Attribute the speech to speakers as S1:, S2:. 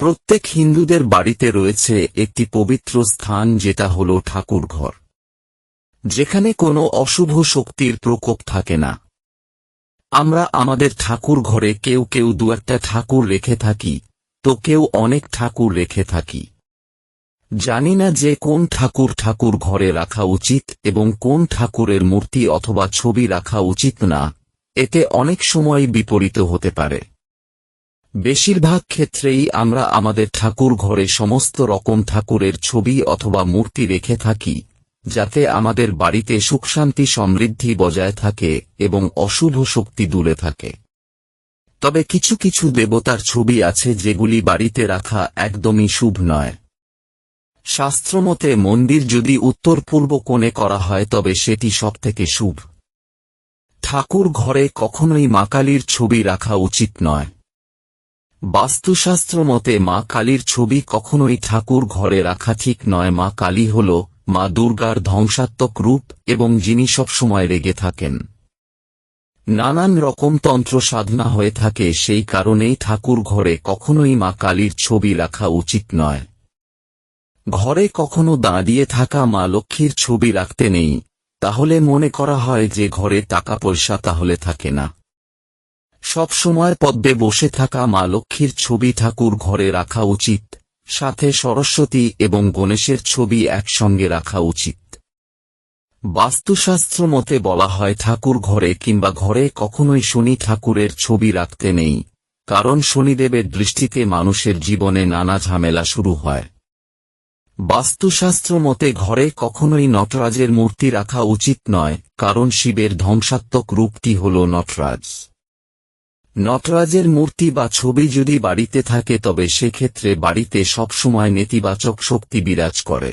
S1: প্রত্যেক হিন্দুদের বাড়িতে রয়েছে একটি পবিত্র স্থান যেটা হল ঠাকুর ঘর যেখানে কোনো অশুভ শক্তির প্রকোপ থাকে না। আমরা আমাদের ঠাকুর ঘরে কেউ কেউ দু একটা ঠাকুর রেখে থাকি, তো কেউ অনেক ঠাকুর রেখে থাকি। জানি না যে কোন ঠাকুর ঠাকুর ঘরে রাখা উচিত এবং কোন ঠাকুরের মূর্তি অথবা ছবি রাখা উচিত না, এতে অনেক সময় বিপরীত হতে পারে। বেশিরভাগ ক্ষেত্রেই আমরা আমাদের ঠাকুর ঘরে সমস্ত রকম ঠাকুরের ছবি অথবা মূর্তি রেখে থাকি, যাতে আমাদের বাড়িতে সুখশান্তি সমৃদ্ধি বজায় থাকে এবং অশুভ শক্তি দূরে থাকে। তবে কিছু কিছু দেবতার ছবি আছে যেগুলি বাড়িতে রাখা একদমই শুভ নয়। শাস্ত্রমতে মন্দির যদি উত্তর পূর্ব কোণে করা হয় তবে সেটি সবথেকে শুভ। ঠাকুর ঘরে কখনোই মা কালীর ছবি রাখা উচিত নয়। বাস্তুশাস্ত্র মতে, মা কালীর ছবি কখনোই ঠাকুর ঘরে রাখা ঠিক নয়। মা কালী হল মা দুর্গার ধ্বংসাত্মক রূপ এবং যিনি সবসময় রেগে থাকেন। নানান রকম তন্ত্র সাধনা হয়ে থাকে, সেই কারণেই ঠাকুর ঘরে কখনোই মা কালীর ছবি রাখা উচিত নয়। ঘরে কখনো দাঁড়িয়ে থাকা মা লক্ষ্মীর ছবি রাখতে নেই। তাহলে মনে করা হয় যে ঘরে টাকা পয়সা তাহলে থাকে না। সব সময় পদ্মে বসে থাকা মা লক্ষ্মীর ছবি ঠাকুর ঘরে রাখা উচিত, সাথে সরস্বতী এবং গণেশের ছবি একসঙ্গে রাখা উচিত। বাস্তুশাস্ত্র মতে বলা হয় ঠাকুর ঘরে কিংবা ঘরে কখনোই শনি ঠাকুরের ছবি রাখতে নেই, কারণ শনিদেবের দৃষ্টিতে মানুষের জীবনে নানা ঝামেলা শুরু হয়। বাস্তুশাস্ত্র মতে ঘরে কখনোই নটরাজের মূর্তি রাখা উচিত নয়, কারণ শিবের ধ্বংসাত্মক রূপটি হল নটরাজ। নটরাজের মূর্তি বা ছবি যদি বাড়িতে থাকে তবে সেক্ষেত্রে বাড়িতে সবসময় নেতিবাচক শক্তি বিরাজ করে।